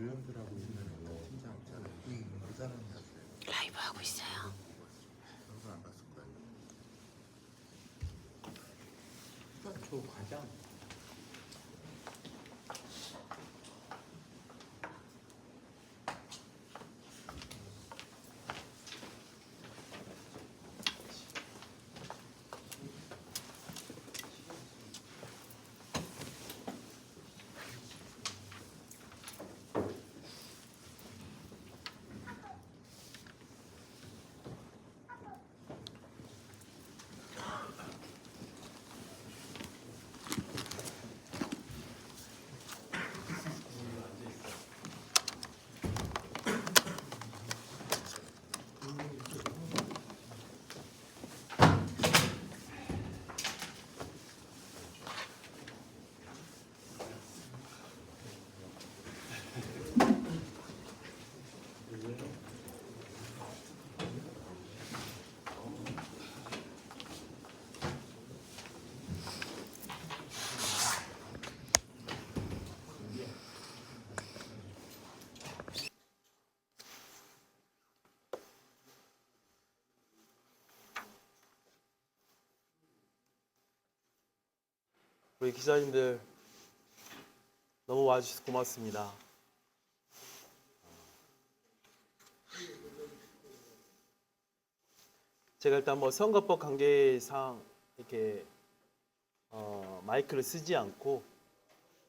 조연수라고 있는 거 팀장 있잖아요. 그 사람이 갔어요. 라이브 하고 있어요. 저도 안 갔을 거예요. 수사초 과장. 우리 기자님들 너무 와주셔서 고맙습니다. 제가 일단 뭐 선거법 관계상 이렇게 어, 마이크를 쓰지 않고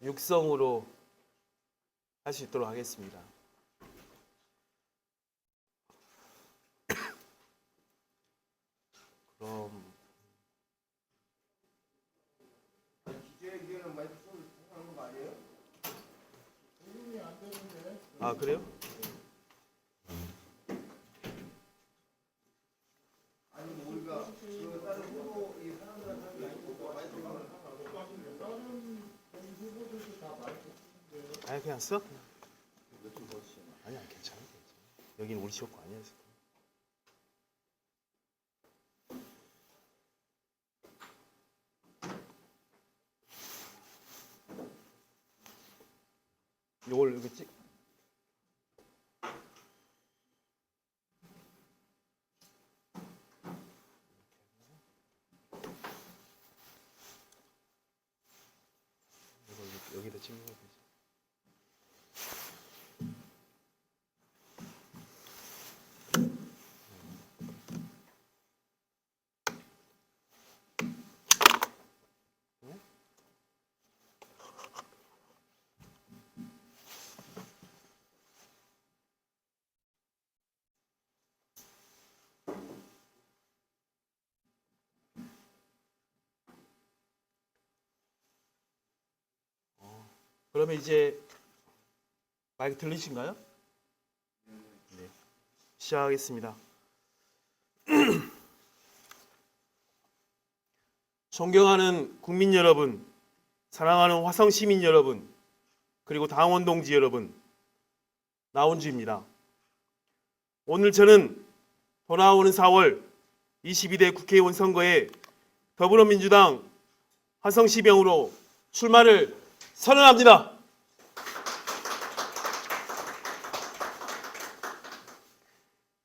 육성으로 할 수 있도록 하겠습니다. 아 그래요? 아니 그냥 써. 아니 안 괜찮아. 괜찮아. 여기는 우리 지역 거 아니야. 지금. 이걸 이렇게 찍. 이걸 여기- 여기다 찍는 거 되지. 그러면 이제 마이크 들리신가요? 네. 시작하겠습니다. 존경하는 국민 여러분, 사랑하는 화성 시민 여러분, 그리고 당원 동지 여러분, 나온주입니다. 오늘 저는 돌아오는 4월 22대 국회의원 선거에 더불어민주당 화성시병으로 출마를 선언합니다.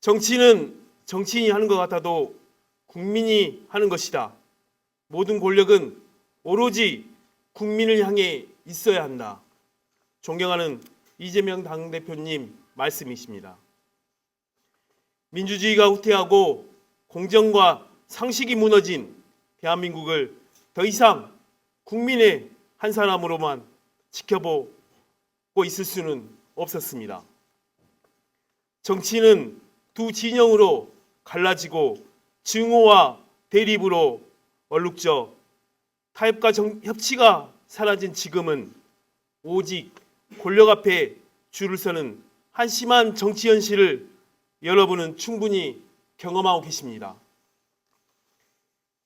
정치는 정치인이 하는 것 같아도 국민이 하는 것이다. 모든 권력은 오로지 국민을 향해 있어야 한다. 존경하는 이재명 당대표님 말씀이십니다. 민주주의가 후퇴하고 공정과 상식이 무너진 대한민국을 더 이상 국민의 한 사람으로만 지켜보고 있을 수는 없었습니다. 정치는 두 진영으로 갈라지고 증오와 대립으로 얼룩져 타협과 정- 협치가 사라진 지금은 오직 권력 앞에 줄을 서는 한심한 정치 현실을 여러분은 충분히 경험하고 계십니다.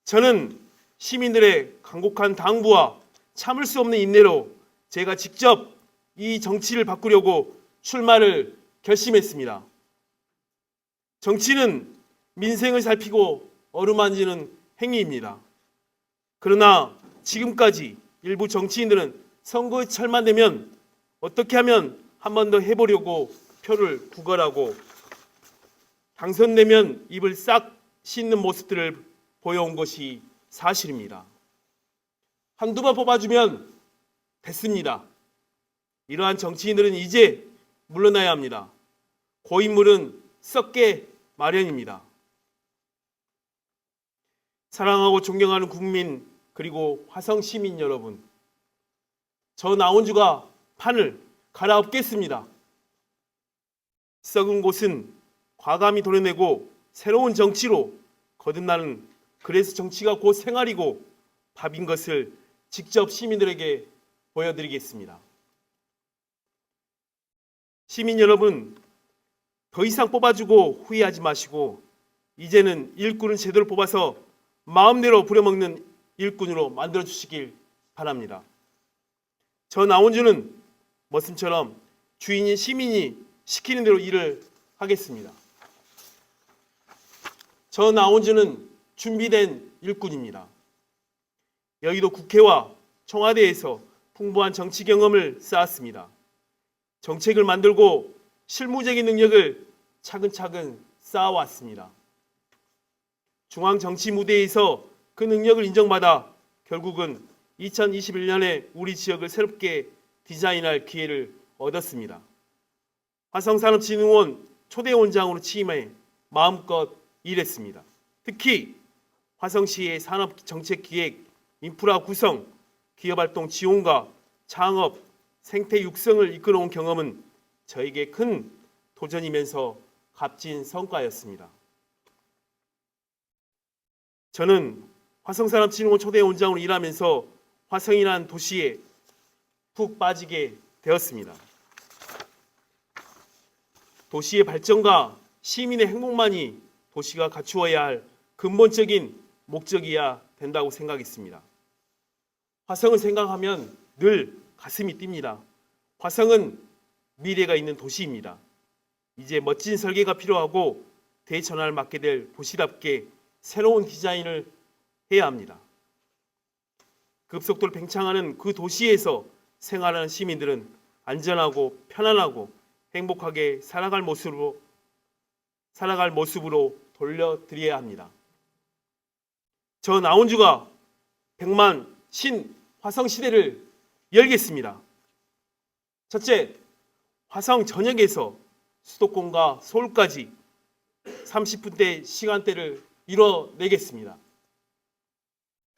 저는 시민들의 간곡한 당부와 참을 수 없는 인내로 제가 직접 이 정치를 바꾸려고 출마를 결심했습니다. 정치는 민생을 살피고 어루만지는 행위입니다. 그러나 지금까지 일부 정치인들은 선거철만 되면 어떻게 하면 한 번 더 해보려고 표를 구걸하고 당선되면 입을 싹 씻는 모습들을 보여온 것이 사실입니다. 한두 번 뽑아주면 됐습니다. 이러한 정치인들은 이제 물러나야 합니다. 고인물은 썩게 마련입니다. 사랑하고 존경하는 국민 그리고 화성 시민 여러분, 저 나온주가 판을 갈아엎겠습니다. 썩은 곳은 과감히 도려내고 새로운 정치로 거듭나는 그래서 정치가 곧 생활이고 밥인 것을 직접 시민들에게 보여드리겠습니다. 시민 여러분, 더 이상 뽑아주고 후회하지 마시고 이제는 일꾼은 제대로 뽑아서 마음대로 부려먹는 일꾼으로 만들어 주시길 바랍니다. 저 나온주는 머슴처럼 주인인 시민이 시키는 대로 일을 하겠습니다. 저 나온주는 준비된 일꾼입니다. 여의도 국회와 청와대에서 풍부한 정치 경험을 쌓았습니다. 정책을 만들고 실무적인 능력을 차근차근 쌓아왔습니다. 중앙 정치 무대에서 그 능력을 인정받아 결국은 2021년에 우리 지역을 새롭게 디자인할 기회를 얻었습니다. 화성산업진흥원 초대 원장으로 취임해 마음껏 일했습니다. 특히 화성시의 산업정책기획, 인프라 구성, 기업 활동 지원과 창업, 생태 육성을 이끌어온 경험은 저에게 큰 도전이면서 값진 성과였습니다. 저는 화성산업진흥원 초대 원장으로 일하면서 화성이라는 도시에 푹 빠지게 되었습니다. 도시의 발전과 시민의 행복만이 도시가 갖추어야 할 근본적인 목적이야 된다고 생각했습니다. 화성을 생각하면 늘 가슴이 뜁니다. 화성은 미래가 있는 도시입니다. 이제 멋진 설계가 필요하고 대전환을 맡게 될 도시답게 새로운 디자인을 해야 합니다. 급속도를 팽창하는 그 도시에서 생활하는 시민들은 안전하고 편안하고 행복하게 살아갈 모습으로 살아갈 모습으로 돌려드려야 합니다. 저 나온주가 100만 신 화성 시대를 열겠습니다. 첫째, 화성 전역에서 수도권과 서울까지 30분대 시간대를 이뤄내겠습니다.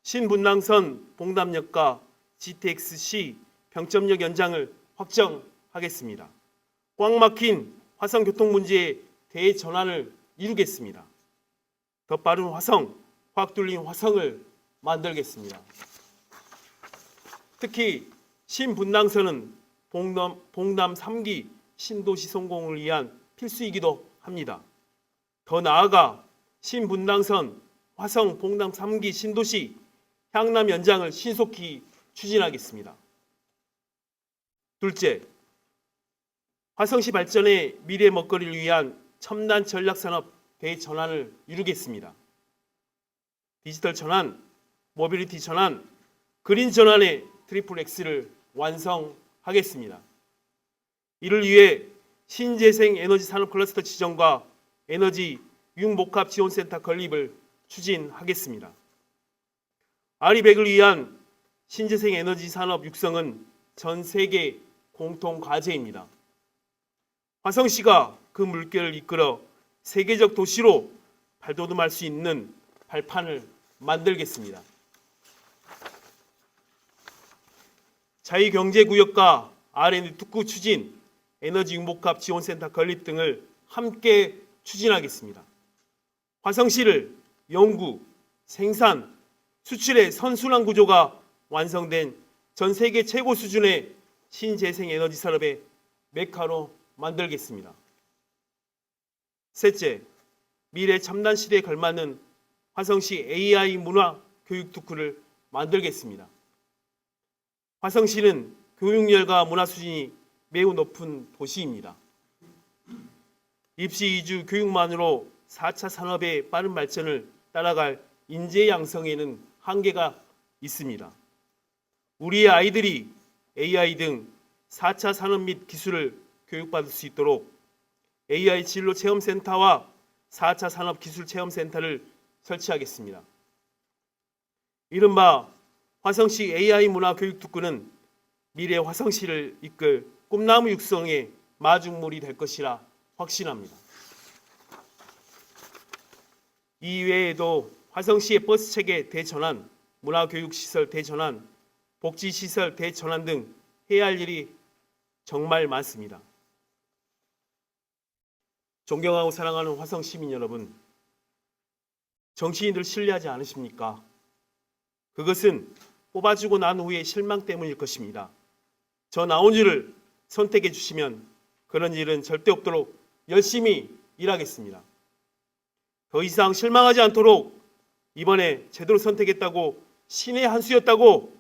신분당선 봉담역과 GTX-C 병점역 연장을 확정하겠습니다. 꽉 막힌 화성 교통 문제의 대전환을 이루겠습니다. 더 빠른 화성, 확 뚫린 화성을 만들겠습니다. 특히 신분당선은 봉남, 봉남 3기 신도시 성공을 위한 필수이기도 합니다. 더 나아가 신분당선 화성 봉남 3기 신도시 향남 연장을 신속히 추진하겠습니다. 둘째, 화성시 발전의 미래 먹거리를 위한 첨단 전략산업 대전환을 이루겠습니다. 디지털 전환, 모빌리티 전환, 그린 전환의 트리플 X를 완성하겠습니다. 이를 위해 신재생 에너지 산업 클러스터 지정과 에너지 융복합 지원센터 건립을 추진하겠습니다. 아리백을 위한 신재생 에너지 산업 육성은 전 세계 공통 과제입니다. 화성시가 그 물결을 이끌어 세계적 도시로 발돋움할 수 있는 발판을 만들겠습니다. 자유경제구역과 R&D 특구 추진, 에너지 융복합 지원센터 건립 등을 함께 추진하겠습니다. 화성시를 연구, 생산, 수출의 선순환 구조가 완성된 전 세계 최고 수준의 신재생 에너지 산업의 메카로 만들겠습니다. 셋째, 미래 첨단 시대에 걸맞는 화성시 AI 문화 교육 특구를 만들겠습니다. 화성시는 교육열과 문화 수준이 매우 높은 도시입니다. 입시 이주 교육만으로 4차 산업의 빠른 발전을 따라갈 인재 양성에는 한계가 있습니다. 우리의 아이들이 AI 등 4차 산업 및 기술을 교육받을 수 있도록 AI 진로 체험 센터와 4차 산업 기술 체험 센터를 설치하겠습니다. 이른바 화성시 AI 문화 교육 특구는 미래 화성시를 이끌 꿈나무 육성의 마중물이 될 것이라 확신합니다. 이외에도 화성시의 버스 체계 대전환, 문화교육시설 대전환, 복지시설 대전환 등 해야 할 일이 정말 많습니다. 존경하고 사랑하는 화성 시민 여러분, 정치인들 신뢰하지 않으십니까? 그것은 뽑아주고 난 후의 실망 때문일 것입니다. 저 나온지를 선택해 주시면 그런 일은 절대 없도록 열심히 일하겠습니다. 더 이상 실망하지 않도록 이번에 제대로 선택했다고 신의 한 수였다고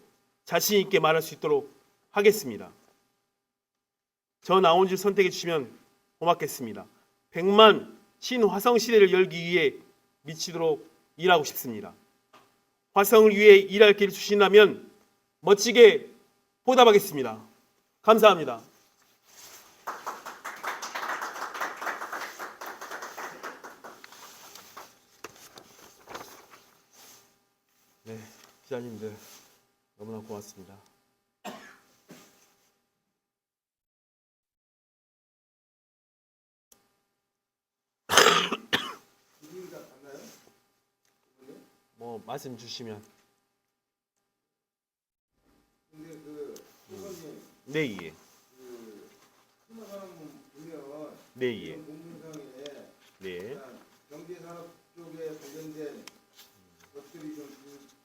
자신 있게 말할 수 있도록 하겠습니다. 저 나온지 선택해 주시면 고맙겠습니다. 100만 신화성 시대를 열기 위해 미치도록 일하고 싶습니다. 화성을 위해 일할 길을 주신다면 멋지게 보답하겠습니다. 감사합니다. 네, 기자님들 너무나 고맙습니다. 뭐 말씀 주시면 근데 그 회원님 네 예. 그 보면 네 예. 이런 공문상에 네. 일단 경제산업 쪽에 관련된 것들이 좀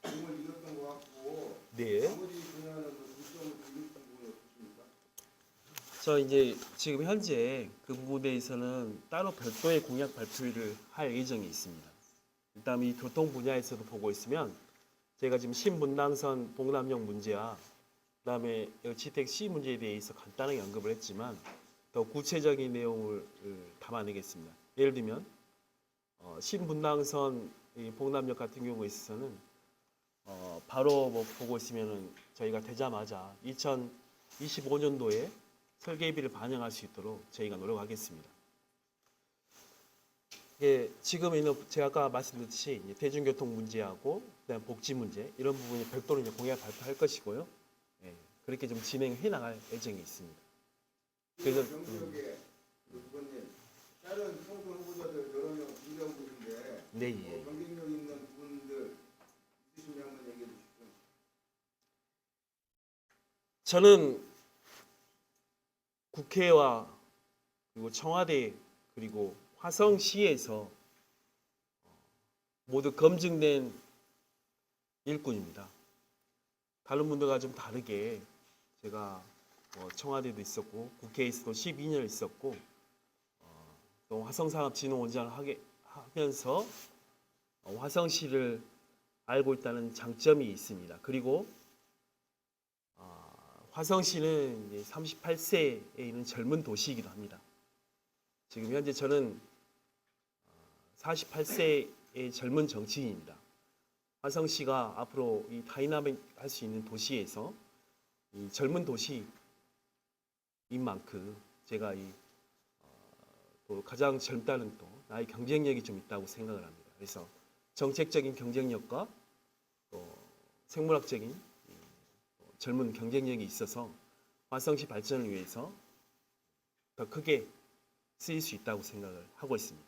공을 잃었던 것 같고 네. 나머지 분야는 잃었던 부분이? 저 이제 지금 현재 그 부분에 대해서는 따로 별도의 공약 발표를 할 예정이 있습니다. 일단 이 교통 분야에서도 보고 있으면 제가 지금 신분당선 봉남역 문제와 그다음에 지택 C 문제에 대해서 간단하게 언급을 했지만 더 구체적인 내용을 을 담아내겠습니다. 예를 들면 어, 신분당선 이 봉남역 같은 경우에 있어서는 어, 바로 뭐 보고 있으면은 저희가 되자마자 2025년도에 설계비를 반영할 수 있도록 저희가 노력하겠습니다. 예, 지금은 제가 아까 말씀드렸듯이 대중교통 문제하고 그다음 복지 문제 이런 부분이 별도로 이제 공약 발표할 것이고요. 예, 그렇게 좀 진행해 나갈 예정이 있습니다. 그래서, 그 부분님 다른 총선 후보자들 여러 명 준비하고 계신데 네, 뭐 예. 경쟁력 있는 부분들 있으시면 한번 얘기해 주십시오. 저는 국회와 그리고 청와대 그리고 화성시에서 모두 검증된 일꾼입니다. 다른 분들과 좀 다르게 제가 뭐 청와대도 있었고 국회에서도 12년 있었고 어, 또 화성산업진흥원장을 하게 하면서 어, 화성시를 알고 있다는 장점이 있습니다. 그리고 아, 화성시는 이제 38세에 있는 젊은 도시이기도 합니다. 지금 현재 저는 48세의 젊은 정치인입니다. 화성시가 앞으로 이 다이나믹 할 수 있는 도시에서 이 젊은 도시인 만큼 제가 이 어, 또 가장 젊다는 또 나의 경쟁력이 좀 있다고 생각을 합니다. 그래서 정책적인 경쟁력과 또 생물학적인 이 젊은 경쟁력이 있어서 화성시 발전을 위해서 더 크게 쓰일 수 있다고 생각을 하고 있습니다.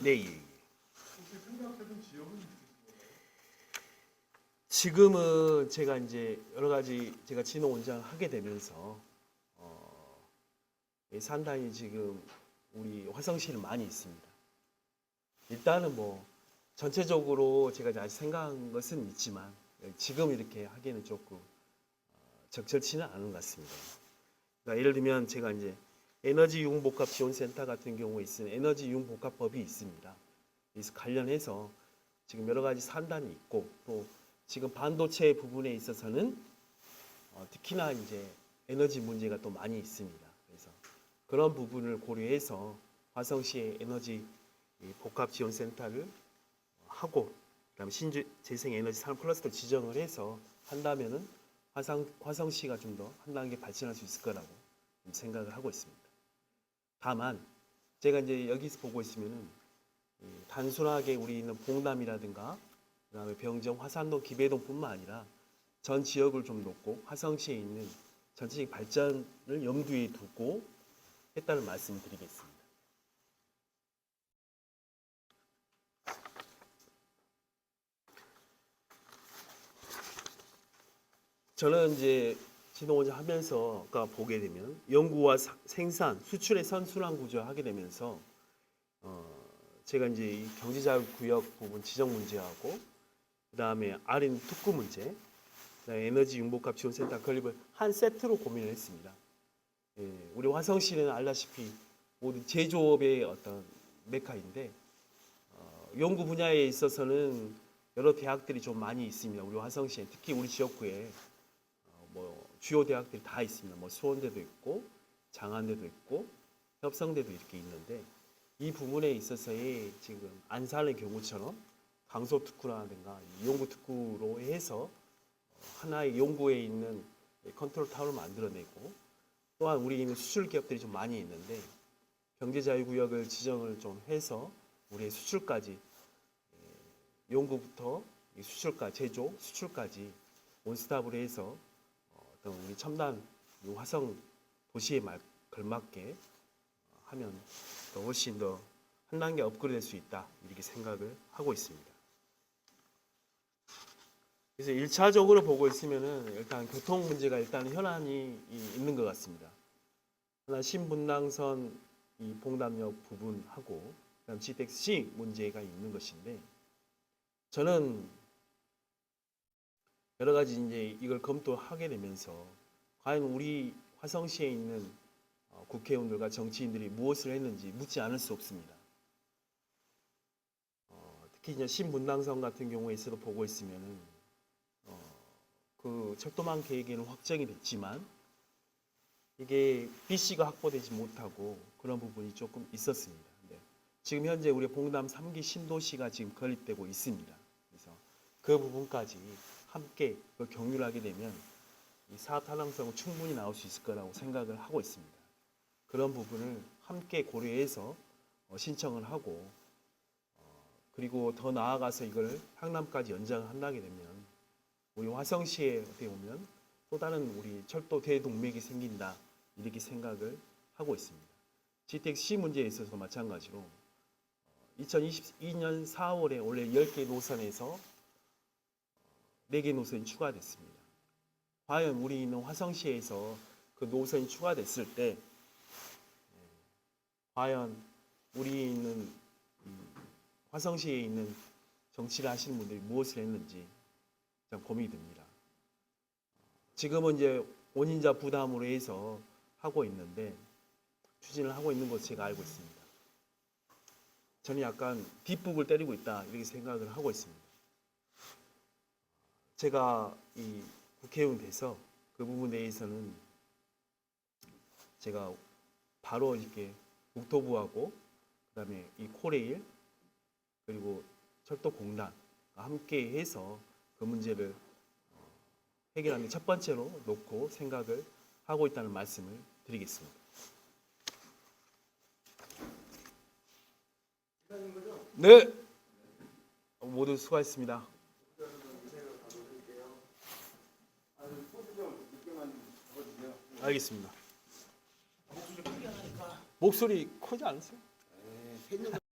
네, 예. 예. 지금은 제가 이제 여러 가지 제가 진흥 원장을 하게 되면서 어, 이 산단이 지금 우리 화성시는 많이 있습니다. 일단은 뭐 전체적으로 제가 아직 생각한 것은 있지만 지금 이렇게 하기에는 조금 어, 적절치는 않은 것 같습니다. 그러니까 예를 들면 제가 이제 에너지 융복합 지원센터 같은 경우에 있으면 에너지 융복합법이 있습니다. 그래서 관련해서 지금 여러 가지 산단이 있고 또 지금 반도체 부분에 있어서는 어, 특히나 이제 에너지 문제가 또 많이 있습니다. 그래서 그런 부분을 고려해서 화성시의 에너지 이 복합 지원 센터를 하고 그다음에 신주 재생 에너지 산업 클러스터 지정을 해서 한다면은 화성 화성시가 좀 더 한 단계 발전할 수 있을 거라고 좀 생각을 하고 있습니다. 다만 제가 이제 여기서 보고 있으면은 이 단순하게 우리 있는 봉담이라든가 그다음에 병정, 화산동, 기배동뿐만 아니라 전 지역을 좀 놓고 화성시에 있는 전체적 발전을 염두에 두고 했다는 말씀을 드리겠습니다. 저는 이제 진흥원자 하면서 가 보게 되면 연구와 사- 생산, 수출의 선순환 구조 하게 되면서 어, 제가 이제 이 경제자유구역 부분 지정 문제하고 그 다음에 아린 특구 문제, 에너지 융복합 지원센터 건립을 한 세트로 고민을 했습니다. 예, 우리 화성시는 알다시피 모든 제조업의 어떤 메카인데 어, 연구 분야에 있어서는 여러 대학들이 좀 많이 있습니다. 우리 화성시에 특히 우리 지역구에 주요 대학들이 다 있습니다. 뭐 수원대도 있고 장안대도 있고 협성대도 이렇게 있는데 이 부분에 있어서의 지금 안산의 경우처럼 강소 특구라든가 연구 특구로 해서 어, 하나의 연구에 있는 컨트롤 타워를 만들어내고 또한 우리 있는 수출 기업들이 좀 많이 있는데 경제자유구역을 지정을 좀 해서 우리의 수출까지 에, 연구부터 이 수출까지 제조 수출까지 원스톱으로 해서 우리 첨단 이 화성 도시에 말, 걸맞게 어, 하면 더 훨씬 더 한 단계 업그레이드 될 수 있다 이렇게 생각을 하고 있습니다. 그래서 일차적으로 보고 있으면은 일단 교통 문제가 일단 현안이 이- 있는 것 같습니다. 하나 신분당선 이 봉담역 부분하고 그다음 GTX-C 문제가 있는 것인데 저는 여러 가지 이제 이걸 검토하게 되면서 과연 우리 화성시에 있는 어, 국회의원들과 정치인들이 무엇을 했는지 묻지 않을 수 없습니다. 어, 특히 이제 신분당선 같은 경우에서도 보고 있으면은 어, 그 철도망 계획에는 확정이 됐지만 이게 BC가 확보되지 못하고 그런 부분이 조금 있었습니다. 네. 지금 현재 우리 봉담 3기 신도시가 지금 건립되고 있습니다. 그래서 그 부분까지 함께 그 경유를 하게 되면 이 사업 타당성은 충분히 나올 수 있을 거라고 생각을 하고 있습니다. 그런 부분을 함께 고려해서 어, 신청을 하고 어, 그리고 더 나아가서 이걸 향남까지 연장을 한다게 되면 우리 화성시에 어떻게 보면 또 다른 우리 철도 대동맥이 생긴다 이렇게 생각을 하고 있습니다. GTX-C 문제에 있어서 마찬가지로 2022년 4월에 원래 10개 노선에서 4개 노선이 추가됐습니다. 과연 우리 있는 화성시에서 그 노선이 추가됐을 때 예, 과연 우리 있는 음, 화성시에 있는 정치를 하시는 분들이 무엇을 했는지 참 고민이 됩니다. 지금은 이제 원인자 부담으로 해서 하고 있는데 추진을 하고 있는 것을 제가 알고 있습니다. 저는 약간 뒷북을 때리고 있다 이렇게 생각을 하고 있습니다. 제가 이 국회의원 돼서 그 부분에 대해서는 제가 바로 이렇게 국토부하고 그다음에 이 코레일 그리고 철도공단 함께 해서 그 문제를 어, 해결하는 첫 번째로 놓고 생각을 하고 있다는 말씀을 드리겠습니다. 네, 모두 수고하셨습니다. 포즈 좀 늦게만 잡아주세요. 알겠습니다. 목소리 크지 않으세요? 명.